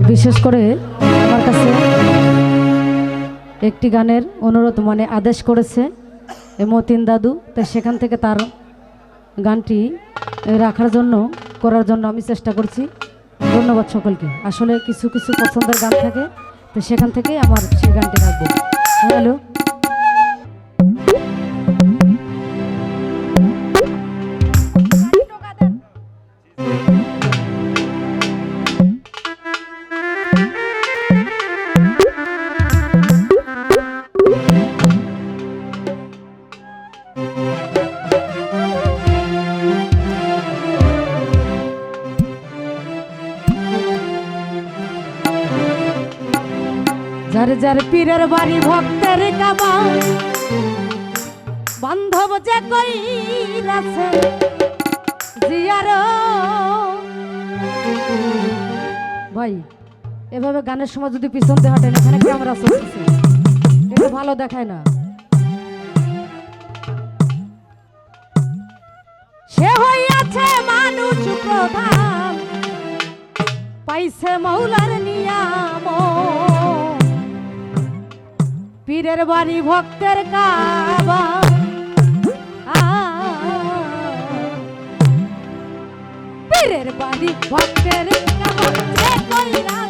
বিশেষ করে আমার কাছে একটি গানের অনুরোধ মানে আদেশ করেছে মতিন দাদু। তো সেখান থেকে তার গানটি রাখার জন্য, করার জন্য আমি চেষ্টা করছি। ধন্যবাদ সকলকে। আসলে কিছু কিছু পছন্দের গান থাকে, তো সেখান থেকে আমার সেই গানটি রাখব। হ্যালো। যার পীরের বাড়ি ভক্তের কাবা বান্ধব যে কইরাছে, জিয়ার। ভাই, এভাবে গানের সময় যদি পিছন দিয়ে হাঁটেন, এখানে ক্যামেরা চলতেছে এটা ভালো দেখায় না। সে হইয়াছে মানুষ প্রধান, পাইছে মৌলার নিয়াম পীরের বাড়ি ভক্তের কাবা। পীরের বাড়ি ভক্তের কাবা।